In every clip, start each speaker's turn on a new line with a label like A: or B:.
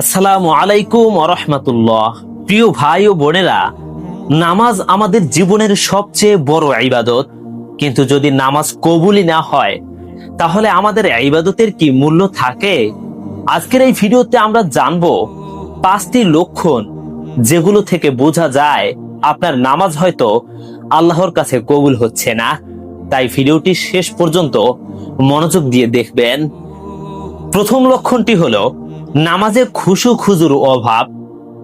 A: আসসালামু আলাইকুম রহমতুল্লাহ। প্রিয় ভাই ও বোনেরা, নামাজ আমাদের জীবনের সবচেয়ে বড় ইবাদত। কিন্তু যদি নামাজ কবুলই না হয়, তাহলে আমাদের ইবাদতের কি মূল্য থাকে? আজকের এই ভিডিওতে আমরা জানব পাঁচটি লক্ষণ যেগুলো থেকে বোঝা যায় আপনার নামাজ হয়তো আল্লাহর কাছে কবুল হচ্ছে না। তাই ভিডিওটি শেষ পর্যন্ত মনোযোগ দিয়ে দেখবেন। প্রথম লক্ষণটি হলো নামাজে খুশু খুজুর অভাব,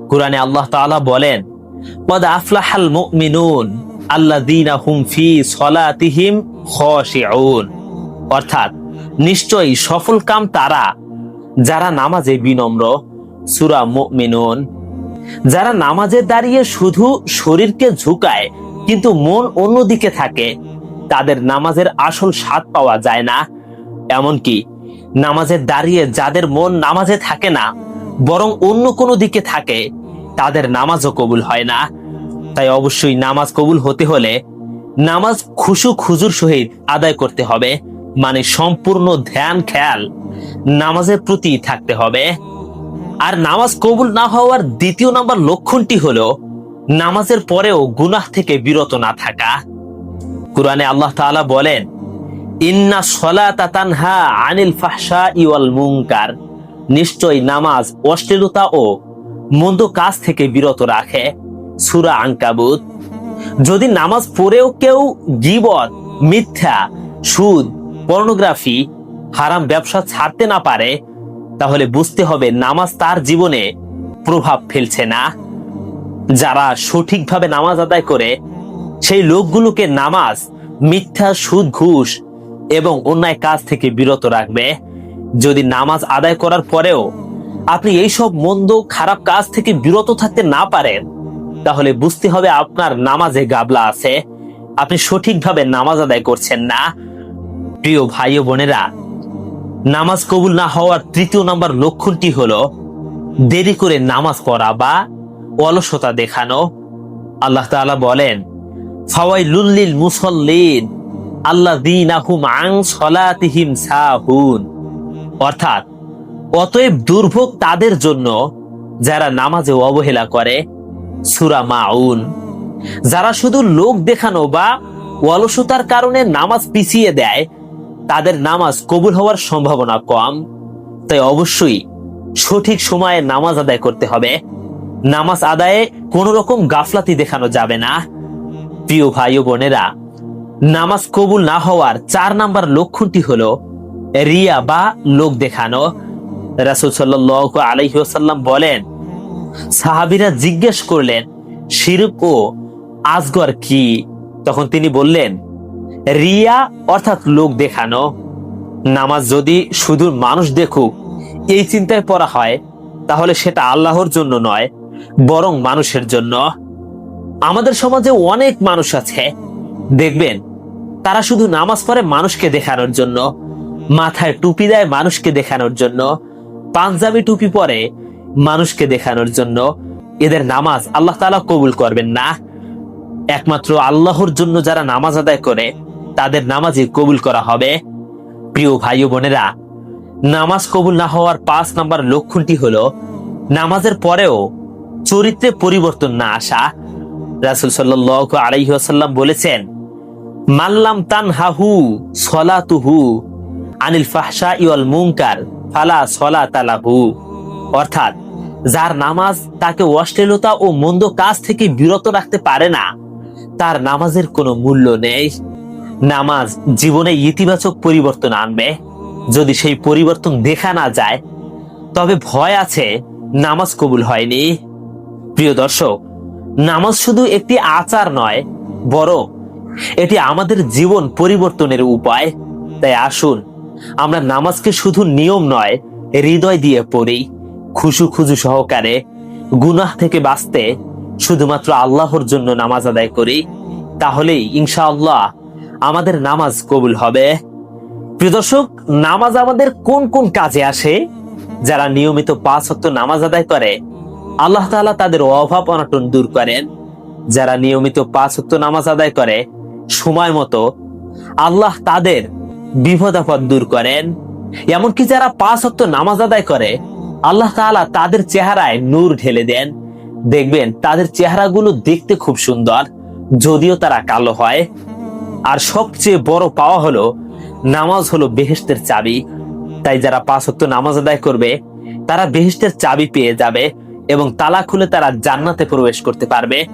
A: কোরআনে আল্লাহ তাআলা বলেন ওয়াদ আফলাহাল অর্থাৎ, নিশ্চয়ই সফল কাম তারা, যারা নামাজে বিনম্র, সূরা মুমিনুন। যারা নামাজে দাঁড়িয়ে শুধু শরীরকে ঝুঁকায়, কিন্তু মন অন্যদিকে থাকে, তাদের নামাজের আসল স্বাদ পাওয়া যায় না। এমনকি নামাজে দাঁড়িয়ে যাদের মন নামাজে থাকে না, বরং অন্য কোনো দিকে থাকে, তাদের নামাজও কবুল হয় না। তাই অবশ্যই নামাজ কবুল হতে হলে নামাজ খুশু খুজুর সহিত আদায় করতে হবে মানে সম্পূর্ণ ধ্যান, খেয়াল নামাজের প্রতি থাকতে হবে। আর নামাজ কবুল না হওয়ার দ্বিতীয় নাম্বার লক্ষণটি হলো নামাজের পরেও গুনাহ থেকে বিরত না থাকা। কোরআনে আল্লাহ তাআলা বলেন ইন্না সলাতা তানহা আনিল ফাহশা ইওয়াল মুনকার। নিশ্চয় নামাজ অশ্লীলতা ও মন্দ কাজ থেকে বিরত রাখে। সূরা আনকাবুত। যদি নামাজ পড়েও কেউ গীবত, মিথ্যা, সুদ, পর্নোগ্রাফি, হারাম ব্যবসা ছাড়তে না পারে, তাহলে বুঝতে হবে নামাজ তার জীবনে প্রভাব ফেলছে না। যারা সঠিকভাবে নামাজ আদায় করে, সেই লোকগুলোকে নামাজ, মিথ্যা, সুদ, ঘুষ এবং অন্যায় কাজ থেকে বিরত রাখবে। যদি নামাজ আদায় করার পরেও আপনি এইসব মন্দ, খারাপ কাজ থেকে বিরত থাকতে না পারেন, তাহলে বুঝতে হবে আপনার নামাজে গাবলা আছে। আপনি সঠিকভাবে নামাজ আদায় করছেন না। প্রিয় ভাই বোনেরা, নামাজ কবুল না হওয়ার তৃতীয় নাম্বার লক্ষণটি হলো দেরি করে নামাজ পড়া বা অলসতা দেখানো। আল্লাহ তাআলা বলেন লুল্লিল মুসল্লিন। আল্লাযীনাহুম আন সলাতিহিম সাহুন। অর্থাৎ, অতএব দুর্ভোগ তাদের জন্য যারা নামাজে অবহেলা করে, সূরা মাউন। যারা শুধু লোক দেখানো বা অলসতার কারণে নামাজ পিছিয়ে দেয়, তাদের নামাজ কবুল হওয়ার সম্ভাবনা কম। তাই অবশ্যই সঠিক সময়ে নামাজ আদায় করতে হবে। নামাজ আদায়ে কোন রকম গাফলাতি দেখানো যাবে না। প্রিয় ভাই বোনেরা নামাজ কবুল না হওয়ার চার নাম্বার লক্ষণটি হলো রিয়া বা লোক দেখানো। রাসুল সাল্লাহ আলহিহাল্লাম বলেন, সাহাবিরা জিজ্ঞেস করলেন, শিরক ও আজগর কি? তখন তিনি বললেন, রিয়া অর্থাৎ লোক দেখানো। নামাজ যদি শুধু মানুষ দেখুক, এই চিন্তায় পড়া হয়, তাহলে সেটা আল্লাহর জন্য নয়, বরং মানুষের জন্য। আমাদের সমাজে অনেক মানুষ আছে, দেখবেন তারা শুধু নামাজ পড়ে মানুষকে দেখানোর জন্য, মাথায় টুপি দেয় মানুষকে দেখানোর জন্য, পাঞ্জাবি টুপি পরে মানুষকে দেখানোর জন্য। এদের নামাজ আল্লাহ তালা কবুল করবেন না। একমাত্র আল্লাহর জন্য যারা নামাজ আদায় করে, তাদের নামাজই কবুল করা হবে। প্রিয় ভাই বোনেরা, নামাজ কবুল না হওয়ার পাঁচ নাম্বার লক্ষণটি হলো, নামাজের পরেও চরিত্রে পরিবর্তন না আসা। রাসুল সাল্লাহ আলাইসাল্লাম বলেছেন মাল্লাম তান হাহু সলাতুহু আনিল ফাহসা ইওয়াল মুনকার, ফালা সলা তালাহু অর্থাৎ, যার নামাজ তাকে অশ্লীলতা ও মন্দ কাজ থেকে বিরত রাখতে পারে না, তার নামাজের কোনো মূল্য নেই। নামাজ জীবনে ইতিবাচক পরিবর্তন আনবে। যদি সেই পরিবর্তন দেখা না যায়, তবে ভয় আছে, নামাজ কবুল হয়নি। প্রিয় দর্শক, নামাজ শুধু একটি আচার নয়, বরং এটি আমাদের জীবন পরিবর্তনের উপায়। তাই আসুন, আমরা নামাজকে শুধু নিয়ম নয়, হৃদয় দিয়ে পড়ি। খুশু খুজু সহকারে গুনাহ থেকে বাঁচতে শুধুমাত্র আল্লাহর জন্য নামাজ আদায় করি। তাহলেই ইনশাআল্লাহ আমাদের নামাজ কবুল হবে। প্রিয় দর্শক, নামাজ আমাদের কোন কোন কাজে আসে? যারা নিয়মিত পাঁচ হত্য নামাজ আদায় করে, আল্লাহ তাদের অভাব অনটন দূর করেন। যারা নিয়মিত পাঁচ হত্য নামাজ আদায় করে সময় মতো আল্লাহ তাদের বিপদ আপদ দূর করেন। এমনকি যারা পাঁচ হত্য নামাজ আদায় করে, আল্লাহ তাআলা তাদের চেহারায় নূর ঢেলে দেন। দেখবেন তাদের চেহারাগুলো দেখতে খুব সুন্দর, যদিও তারা কালো হয়। আর সবচেয়ে বড় পাওয়া হলো, নামাজ হলো বেহেশতের চাবি। তাই যারা পাঁচ ওয়াক্ত নামাজ আদায় করবে, তারা বেহেস্তের চাবি পেয়ে যাবে এবং তালা খুলে তারা জান্নাতে প্রবেশ করতে পারবে।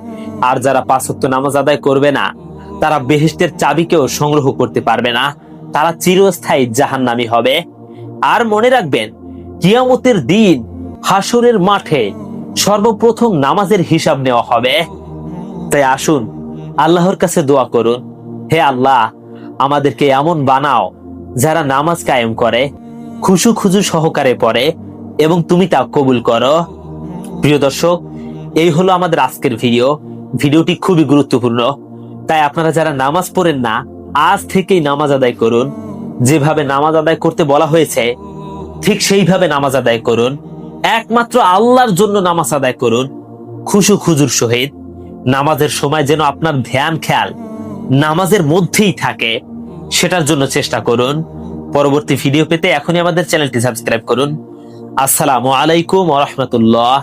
A: আর যারা পাঁচ ওয়াক্ত নামাজ আদায় করবে না তারা বেহেশতের চাবিকেও সংগ্রহ করতে পারবে না। তারা চিরস্থায়ী জাহান্নামী হবে। আর মনে রাখবেন, কিয়ামতের দিন হাসরের মাঠে সর্বপ্রথম নামাজের হিসাব নেওয়া হবে। তাই আসুন, আল্লাহর কাছে দোয়া করুন, হে আল্লাহ, আমাদেরকে এমন বানাও যারা নামাজ কায়েম করে, খুশু খুজু সহকারে পড়ে এবং তুমি তা কবুল করো। প্রিয় দর্শক, এই হলো আমাদের আজকের ভিডিও। ভিডিওটি খুবই গুরুত্বপূর্ণ। তাই আপনারা যারা নামাজ পড়েন না, আজ থেকেই নামাজ আদায় করুন। যেভাবে নামাজ আদায় করতে বলা হয়েছে, ঠিক সেইভাবে নামাজ আদায় করুন। একমাত্র আল্লাহর জন্য নামাজ আদায় করুন। খুশু খুজুর সহিত। নামাজের সময় যেন আপনার ধ্যান, খেয়াল নামাজের মধ্যেই থাকে, সেটার জন্য চেষ্টা করুন। পরবর্তী ভিডিও পেতে এখনই আমাদের চ্যানেলটি সাবস্ক্রাইব করুন। আসসালামু আলাইকুম ওয়া রাহমাতুল্লাহ।